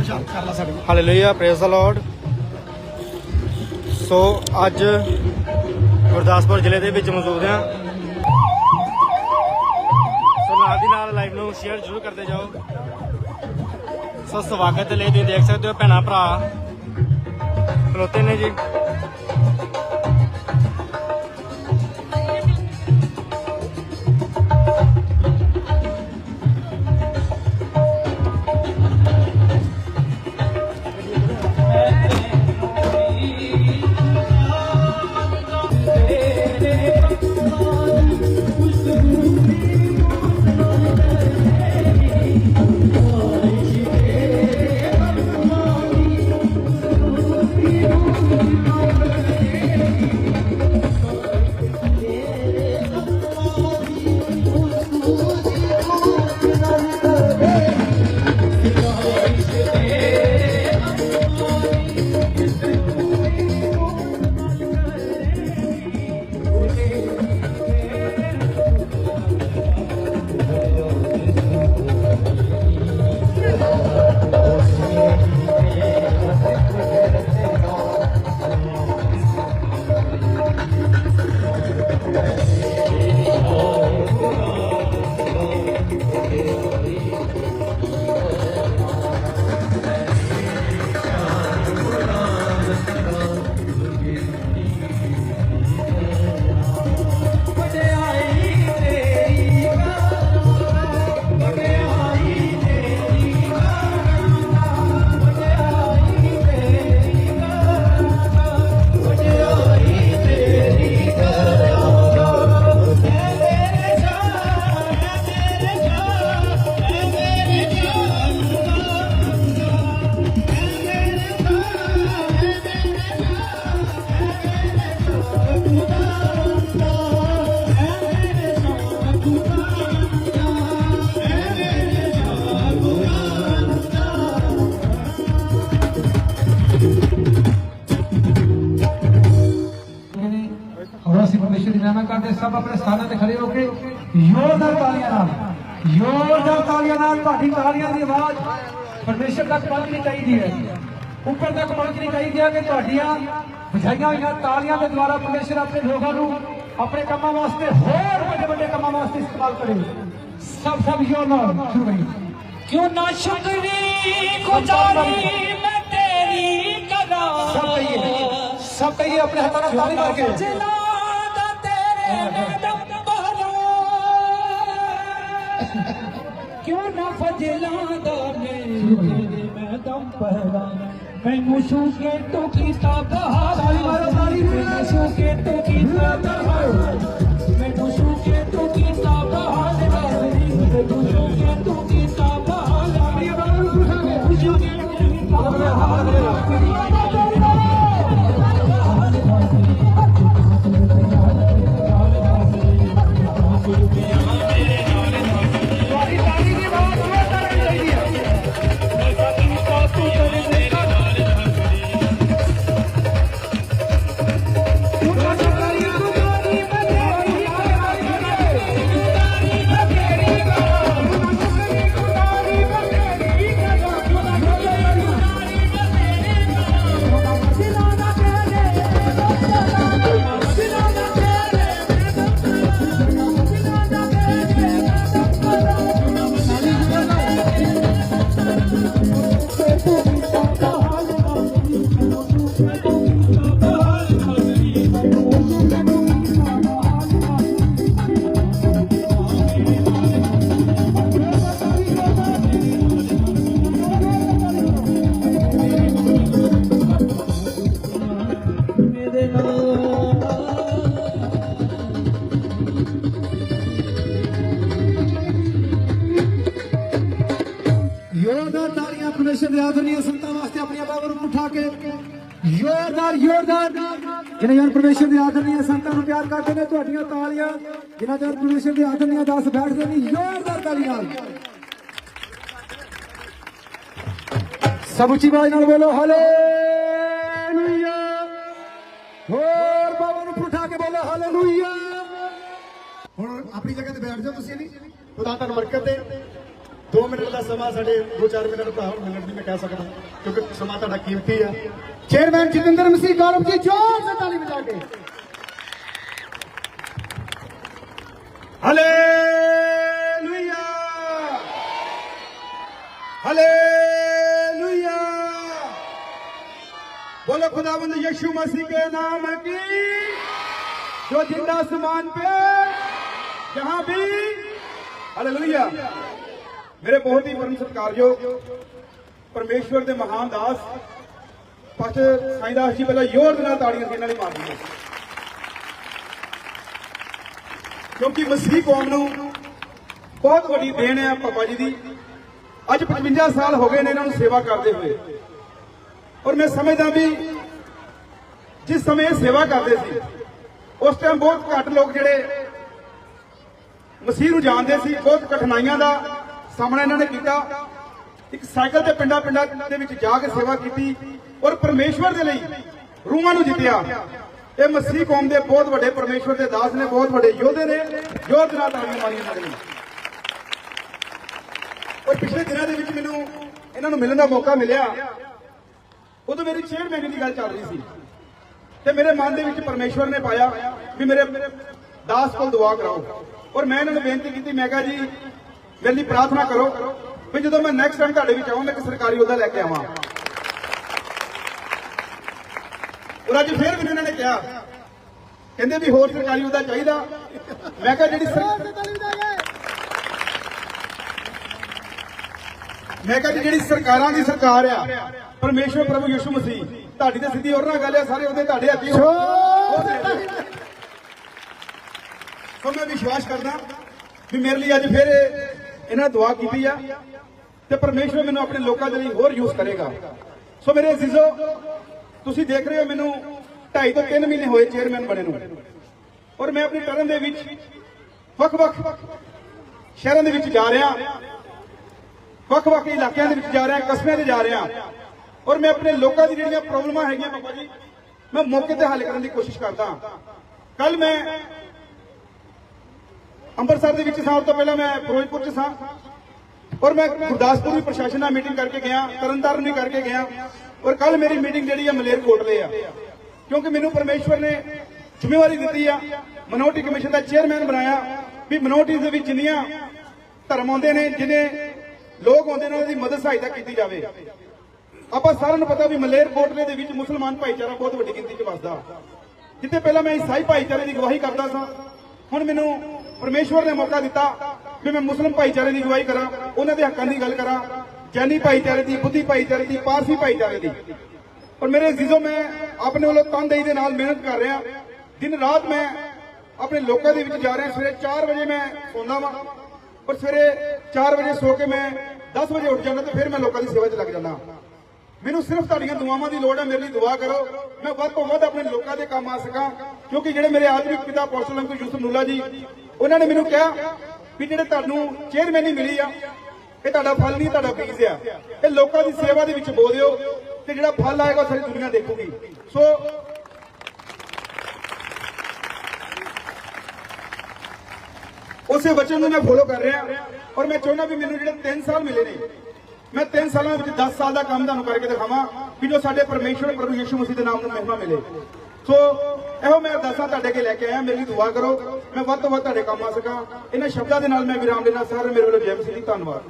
ਅੱਛਾ ਕਰ ਲਾ ਸਾਡੇ hallelujah praise the lord so ਅੱਜ ਗੁਰਦਾਸਪੁਰ ਜ਼ਿਲ੍ਹੇ ਦੇ ਵਿੱਚ ਮੌਜੂਦ ਹਾਂ। ਸੋ ਨਾਲ ਦੀ ਨਾਲ ਲਾਈਵ ਨੂੰ ਸ਼ੇਅਰ ਜ਼ਰੂਰ ਕਰਦੇ ਜਾਓ। ਸੋ ਸਵਾਗਤ ਲਈ ਤੁਸੀਂ ਦੇਖ ਸਕਦੇ ਹੋ ਭੈਣਾ, ਭਰਾ। ਖਲੋਤੇ ਨੇ ਜੀ। ਔਰ ਅਸੀਂ ਪਰਮੇਸ਼ਰ ਦੀ ਮਹਿਮਾ ਕਰਦੇ ਸਭ ਆਪਣੇ ਸਥਾਨਾਂ ਤੇ ਖੜੇ ਹੋ ਕੇ ਜ਼ੋਰਦਾਰ ਤਾਲੀਆਂ ਨਾਲ ਜ਼ੋਰਦਾਰ ਤਾਲੀਆਂ ਨਾਲ ਤੁਹਾਡੀ ਤਾਲੀਆਂ ਦੀ ਆਵਾਜ਼ ਪਰਮੇਸ਼ਰ ਤੱਕ ਪਹੁੰਚਣੀ ਚਾਹੀਦੀ ਹੈ ਉੱਪਰ ਤੱਕ ਪਹੁੰਚਣੀ ਚਾਹੀਦੀ ਹੈ ਕਿ ਤੁਹਾਡੀਆਂ ਵਜਾਈਆਂ ਹੋਈਆਂ ਤਾਲੀਆਂ ਦੇ ਦੁਆਰਾ ਪਰਮੇਸ਼ਰ ਆਪਣੇ ਲੋਕਾਂ ਨੂੰ ਆਪਣੇ ਕੰਮਾਂ ਵਾਸਤੇ ਹੋਰ ਵੱਡੇ ਵੱਡੇ ਕੰਮਾਂ ਵਾਸਤੇ ਇਸਤੇਮਾਲ ਕਰੇ ਸਭ ਸਭ ਜ਼ੋਰ ਨਾਲ ਸ਼ੁਰੂ ਕਰੀਏ क्यों ना शुक्री गुजारी मैं तेरी करा ਸਭ ਕਹੀਏ ਸਭ ਕਹੀਏ ਆਪਣੇ ਹੱਥਾਂ ਨਾਲ ਤਾਲੀ ਮਾਰ ਦਿਲਾਂ ਦਾ ਮੇਰੇ ਮੈਂ ਦਮ ਪਹਿਲਾ ਮੈਨੂੰ ਸ਼ੂਕੇ ਤੋਂ ਕੀਤਾ ਬਹਾਰ ਸਾਰੀ ਮਾਰੋ ਸਾਰੀ ਮੈਨੂੰ ਸ਼ੂਕੇ ਤੋਂ ਕੀਤਾ ਬਹਾਰ ਜ਼ੋਰਦਾਰ ਤਾਲੀਆਂ ਪਰਮੇਸ਼ਰ ਦੇ ਉਠਾ ਕੇ। ਜ਼ੋਰਦਾਰ ਜਨ ਪਰਮੇਸ਼ਰ ਦੇ ਆਦਰਨੀਏ ਸੰਤਾਂ ਨੂੰ ਪਿਆਰ ਕਰਦੇ ਨੇ, ਤੁਹਾਡੀਆਂ ਤਾਲੀਆਂ ਜਿਨ੍ਹਾਂ ਜਨ ਪਰਮੇਸ਼ਰ ਦੇ ਆਦਰਨੀਏ ਦਾਸ ਬੈਠਦੇ ਨੇ ਜ਼ੋਰਦਾਰ ਤਾਲੀ ਨਾਲ। ਸਭ ਬਾਜ ਨਾਲ ਬੋਲੋ, ਹਲੇ ਹੋਰ ਬਾਬਾ ਨੂੰ ਉਠਾ ਕੇ ਬੋਲੋ ਹਾਲੇਲੂਇਆ ਹੁਣ ਆਪਣੀ ਜਗ੍ਹਾ ਤੇ ਬੈਠ ਜਾਓ ਤੁਸੀਂ ਵੀ। ਖੁਦਾ ਤੁਹਾਨੂੰ ਬਰਕਤ ਦੇ। 2 ਮਿੰਟ ਦਾ ਸਮਾਂ ਸਾਡੇ 2-4 ਮਿੰਟ ਦਾ ਹੁਣ ਮਿੰਟ ਨਹੀਂ ਮੈਂ ਕਹਿ ਸਕਦਾ ਕਿਉਂਕਿ ਸਮਾਂ ਤੁਹਾਡਾ ਕੀਮਤੀ ਆ। ਚੇਅਰਮੈਨ ਜਤਿੰਦਰ ਮਸੀਹ ਗੌਰਵ ਜੀ ਜੋਰ ਸੇ ਤਾਲੀ ਵਜਾ ਕੇ। ਹਾਲੇਲੂਇਆ ਹਾਲੇਲੂਇਆ खुदाबंद यीशु मसीह के नाम की जो जिंदा आसमान पे जहां भी हालेलुया ਮੇਰੇ ਬਹੁਤ ਹੀ ਪਰਮ ਸਤਿਕਾਰਯੋਗ ਪਰਮੇਸ਼ਵਰ ਦੇ ਮਹਾਨ ਦਾਸ ਪਾਸਟਰ ਸਾਈਦਾਸ ਜੀ ਪਹਿਲਾਂ ਜ਼ੋਰ ਦੇ ਨਾਲ ਤਾੜੀਆਂ ਸੀ ਇਹਨਾਂ ਲਈ ਮਾਰ ਦਿਓ ਕਿਉਂਕਿ ਮਸੀਹ ਕੌਮ ਨੂੰ ਬਹੁਤ ਵੱਡੀ ਦੇਣ ਹੈ ਪਾਪਾ ਜੀ ਦੀ ਅੱਜ 55 ਸਾਲ ਹੋ ਗਏ ਨੇ ਇਹਨਾਂ ਨੂੰ ਸੇਵਾ ਕਰਦੇ ਹੋਏ ਔਰ ਮੈਂ ਸਮਝਦਾ ਵੀ ਜਿਸ ਸਮੇਂ ਇਹ ਸੇਵਾ ਕਰਦੇ ਸੀ, ਉਸ ਟਾਈਮ ਬਹੁਤ ਘੱਟ ਲੋਕ ਜਿਹੜੇ ਮਸੀਹ ਨੂੰ ਜਾਣਦੇ ਸੀ, ਬਹੁਤ ਕਠਿਨਾਈਆਂ ਦਾ ਸਾਹਮਣਾ ਇਹਨਾਂ ਨੇ ਕੀਤਾ। ਇੱਕ ਸਾਈਕਲ ਤੇ ਪਿੰਡਾਂ ਪਿੰਡਾਂ ਦੇ ਵਿੱਚ ਜਾ ਕੇ ਸੇਵਾ ਕੀਤੀ ਔਰ ਪਰਮੇਸ਼ਵਰ ਦੇ ਲਈ ਰੂਹਾਂ ਨੂੰ ਜਿੱਤਿਆ। ਇਹ ਮਸੀਹ ਕੌਮ ਦੇ ਬਹੁਤ ਵੱਡੇ ਪਰਮੇਸ਼ਵਰ ਦੇ ਦਾਸ ਨੇ, ਬਹੁਤ ਵੱਡੇ ਯੋਧੇ ਨੇ ਜੋਰ ਨਾਲ ਤਾਲੀਆਂ ਮਾਰੀਆਂ ਇਹਨਾਂ ਔਰ ਪਿਛਲੇ ਦਿਨਾਂ ਦੇ ਵਿੱਚ ਮੈਨੂੰ ਇਹਨਾਂ ਨੂੰ ਮਿਲਣ ਦਾ ਮੌਕਾ ਮਿਲਿਆ। ਉਦੋਂ ਮੇਰੀ ਚੇਅਰਮੈਨ ਦੀ ਗੱਲ ਚੱਲ ਰਹੀ ਸੀ। ਤੇ ਮੇਰੇ ਮਨ ਦੇ ਵਿੱਚ ਪਰਮੇਸ਼ਵਰ ਨੇ ਪਾਇਆ ਵੀ ਮੇਰੇ ਦਾਸ ਕੋਲ ਦੁਆ ਕਰਾਓ। ਔਰ ਮੈਂ ਇਹਨਾਂ ਨੂੰ ਬੇਨਤੀ ਕੀਤੀ, ਮੈਂ ਕਿਹਾ ਜੀ, ਮੇਰੇ ਲਈ ਪ੍ਰਾਰਥਨਾ ਕਰੋ ਵੀ ਜਦੋਂ ਮੈਂ ਨੈਕਸਟ ਟਾਈਮ ਤੁਹਾਡੇ ਵਿੱਚ ਆਵਾਂ ਮੈਂ ਇੱਕ ਸਰਕਾਰੀ ਅਹੁਦਾ ਲੈ ਕੇ ਆਵਾਂ। ਔਰ ਅੱਜ ਫੇਰ ਮੈਨੂੰ ਇਹਨਾਂ ਨੇ ਕਿਹਾ, ਕਹਿੰਦੇ ਵੀ ਹੋਰ ਸਰਕਾਰੀ ਅਹੁਦਾ ਚਾਹੀਦਾ। ਮੈਂ ਕਿਹਾ, ਜਿਹੜੀ ਮੈਂ ਕਿਹਾ ਜਿਹੜੀ ਸਰਕਾਰਾਂ ਦੀ ਸਰਕਾਰ ਆ, ਪਰਮੇਸ਼ਵਰ ਪ੍ਰਭੂ ਯਿਸੂ ਮਸੀਹ ਤੁਹਾਡੀ ਤੇ ਸਿੱਧੀ ਹੋਰ ਨਾਲ ਗੱਲ ਹੈ, ਸਾਰੇ ਉਹਦੇ ਤੁਹਾਡੇ ਹੱਥੀ ਹੋ। ਸੋ ਮੈਂ ਵਿਸ਼ਵਾਸ ਕਰਦਾ ਵੀ ਮੇਰੇ ਲਈ ਅੱਜ ਫਿਰ ਇਹਨਾਂ ਨੇ ਦੁਆ ਕੀਤੀ ਆ ਤੇ ਪਰਮੇਸ਼ਵਰ ਮੈਨੂੰ ਆਪਣੇ ਲੋਕਾਂ ਦੇ ਲਈ ਹੋਰ ਯੂਜ਼ ਕਰੇਗਾ। ਸੋ ਮੇਰੇ ਅਜ਼ੀਜ਼ੋ ਤੁਸੀਂ ਦੇਖ ਰਹੇ ਹੋ ਮੈਨੂੰ 2.5 ਤੋਂ 3 ਮਹੀਨੇ ਹੋਏ ਚੇਅਰਮੈਨ ਬਣੇ ਨੂੰ। ਔਰ ਮੈਂ ਆਪਣੀ ਟਰਨ ਦੇ ਵਿੱਚ ਵੱਖ-ਵੱਖ ਸ਼ਹਿਰਾਂ ਦੇ ਵਿੱਚ ਜਾ ਰਿਹਾ, ਵੱਖ-ਵੱਖ ਇਲਾਕਿਆਂ ਦੇ ਵਿੱਚ ਜਾ ਰਿਹਾ, ਕਸਬਿਆਂ ਤੇ ਜਾ ਰਿਹਾ। ਔਰ ਮੈਂ ਆਪਣੇ ਲੋਕਾਂ ਦੀ ਜਿਹੜੀਆਂ ਪ੍ਰੋਬਲਮਾਂ ਹੈਗੀਆਂ ਬਾਬਾ ਜੀ, ਮੈਂ ਮੌਕੇ ਤੇ ਹੱਲ ਕਰਨ ਦੀ ਕੋਸ਼ਿਸ਼ ਕਰਦਾ ਕੱਲ ਮੈਂ ਅੰਮ੍ਰਿਤਸਰ ਦੇ ਵਿੱਚ ਸਾਂ ਤੋਂ ਪਹਿਲਾਂ ਮੈਂ ਫਿਰੋਜ਼ਪੁਰ ਚ ਸਾਂ। ਔਰ ਮੈਂ ਗੁਰਦਾਸਪੁਰ ਵੀ ਪ੍ਰਸ਼ਾਸਨ ਨਾਲ ਮੀਟਿੰਗ ਕਰਕੇ ਗਿਆ, ਤਰਨਤਾਰਨ ਵੀ ਕਰਕੇ ਗਿਆ। ਔਰ ਕੱਲ ਮੇਰੀ ਮੀਟਿੰਗ ਜਿਹੜੀ ਆ ਮਲੇਰਕੋਟਲੇ ਆ। ਕਿਉਂਕਿ ਮੈਨੂੰ ਪਰਮੇਸ਼ਵਰ ਨੇ ਜ਼ਿੰਮੇਵਾਰੀ ਦਿੱਤੀ ਆ, ਮਨੋਰਟੀ ਕਮਿਸ਼ਨ ਦਾ ਚੇਅਰਮੈਨ ਬਣਾਇਆ, ਵੀ ਮਨੋਰਟੀਜ਼ ਦੇ ਵਿੱਚ ਜਿੰਨੀਆਂ ਧਰਮ ਆਉਂਦੇ ਨੇ ਜਿਹਨੇ ਲੋਕ ਆਉਂਦੇ ਨੇ, ਉਹਨਾਂ ਦੀ ਮਦਦ ਸਹਾਇਤਾ ਕੀਤੀ ਜਾਵੇ। ਆਪਾਂ ਸਾਰਿਆਂ ਨੂੰ ਪਤਾ ਵੀ ਮਲੇਰਕੋਟਲੇ ਦੇ ਵਿੱਚ ਮੁਸਲਮਾਨ ਭਾਈਚਾਰਾ ਬਹੁਤ ਵੱਡੀ ਗਿਣਤੀ 'ਚ ਵੱਸਦਾ। ਜਿੱਥੇ ਪਹਿਲਾਂ ਮੈਂ ਈਸਾਈ ਭਾਈਚਾਰੇ ਦੀ ਗਵਾਹੀ ਕਰਦਾ ਸਾਂ, ਹੁਣ ਮੈਨੂੰ ਪਰਮੇਸ਼ਵਰ ਨੇ ਮੌਕਾ ਦਿੱਤਾ ਵੀ ਮੈਂ ਮੁਸਲਮ ਭਾਈਚਾਰੇ ਦੀ ਗਵਾਹੀ ਕਰਾਂ, ਉਹਨਾਂ ਦੇ ਹੱਕਾਂ ਦੀ ਗੱਲ ਕਰਾਂ, ਜੈਨੀ ਭਾਈਚਾਰੇ ਦੀ, ਬੁੱਧੀ ਭਾਈਚਾਰੇ ਦੀ, ਪਾਰਸੀ ਭਾਈਚਾਰੇ ਦੀ। ਔਰ ਮੇਰੇ ਅਜ਼ੀਜ਼ੋ, ਮੈਂ ਆਪਣੇ ਵੱਲੋਂ ਤਨਦੇਹੀ ਦੇ ਨਾਲ ਮਿਹਨਤ ਕਰ ਰਿਹਾ। ਦਿਨ ਰਾਤ ਮੈਂ ਆਪਣੇ ਲੋਕਾਂ ਦੇ ਵਿੱਚ ਜਾ ਰਿਹਾ, ਸਵੇਰੇ 4 ਵਜੇ ਮੈਂ ਸੌਂਦਾ ਵਾਂ ਔਰ ਸਵੇਰੇ 4 ਵਜੇ ਸੋ ਕੇ ਮੈਂ 10 ਵਜੇ ਉੱਠ ਜਾਂਦਾ ਤੇ ਫਿਰ ਮੈਂ ਲੋਕਾਂ ਦੀ ਸੇਵਾ 'ਚ ਲੱਗ ਜਾਂਦਾ। ਮੈਨੂੰ ਸਿਰਫ ਤੁਹਾਡੀਆਂ ਦੁਆਵਾਂ ਦੀ ਲੋੜ ਹੈ, ਮੇਰੇ ਲਈ ਦੁਆ ਕਰੋ। ਮੈਂ ਵੱਧ ਤੋਂ ਵੱਧ ਆਪਣੇ ਲੋਕਾਂ ਦੇ ਕੰਮ ਆ ਸਕਾਂ, ਕਿਉਂਕਿ ਜਿਹੜੇ ਮੇਰੇ ਆਦਮਿਕ ਪਿਤਾ ਪੌਸਲ ਅੰਕਲ ਯੂਸਫ ਨੂਲਾ ਜੀ, ਉਹਨਾਂ ਨੇ ਮੈਨੂੰ ਕਿਹਾ ਵੀ ਜਿਹੜੇ ਤੁਹਾਨੂੰ ਚੇਅਰਮੈਨੀ ਮਿਲੀ ਆ, ਇਹ ਤੁਹਾਡਾ ਫਲ ਨਹੀਂ, ਤੁਹਾਡਾ ਬੀਜ ਆ। ਇਹ ਲੋਕਾਂ ਦੀ ਸੇਵਾ ਦੇ ਵਿੱਚ ਬੋ ਦਿਓ ਤੇ ਜਿਹੜਾ ਫਲ ਆਏਗਾ, ਉਹ ਸਾਰੀ ਦੁਨੀਆ ਦੇਖੂਗੀ। ਸੋ ਉਸੇ ਵਚਨ ਨੂੰ ਮੈਂ ਫੋਲੋ ਕਰ ਰਿਹਾ ਔਰ ਮੈਂ ਚਾਹੁੰਦਾ ਵੀ ਮੈਨੂੰ ਜਿਹੜੇ 3 ਸਾਲ ਮਿਲੇ ਨੇ ਮੈਂ 3 ਸਾਲਾਂ ਵਿੱਚ 10 ਸਾਲ ਦਾ ਕੰਮ ਤੁਹਾਨੂੰ ਕਰਕੇ ਦਿਖਾਵਾਂ ਵੀ ਜੋ ਸਾਡੇ ਪਰਮੇਸ਼ਵਰ ਪ੍ਰਭੂ ਯਿਸੂ ਮਸੀਹ ਦੇ ਨਾਮ ਨੂੰ ਮਹਿਮਾ ਮਿਲੇ। ਸੋ ਇਹੋ ਮੈਂ ਅਰਦਾਸਾਂ ਤੁਹਾਡੇ ਅੱਗੇ ਲੈ ਕੇ ਆਇਆ, ਮੇਰੀ ਦੁਆ ਕਰੋ, ਮੈਂ ਵੱਧ ਤੋਂ ਵੱਧ ਤੁਹਾਡੇ ਕੰਮ ਆ ਸਕਾਂ। ਇਹਨਾਂ ਸ਼ਬਦਾਂ ਦੇ ਨਾਲ ਮੈਂ ਵਿਰਾਮ ਦੇਣਾ ਸਾਰੇ ਮੇਰੇ ਵੱਲੋਂ ਜੈ ਮਸੀਹ ਦੀ ਧੰਨਵਾਦ।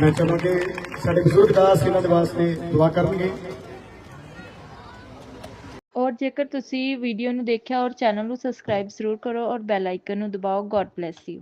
ਮੈਂ ਚਾਹਾਂਗੇ ਸਾਡੇ ਬਜ਼ੁਰਗ ਦਾਸ ਇਹਨਾਂ ਦੇ ਵਾਸਤੇ ਦੁਆ ਕਰਨਗੇ। ਔਰ ਜੇਕਰ ਤੁਸੀਂ ਵੀਡੀਓ ਨੂੰ ਦੇਖਿਆ ਔਰ ਚੈਨਲ ਨੂੰ ਸਬਸਕ੍ਰਾਈਬ ਜ਼ਰੂਰ ਕਰੋ ਔਰ ਬੈਲ ਆਈਕਨ ਨੂੰ ਦਬਾਓ ਗੋਡ ਬlesਸ ਯੂ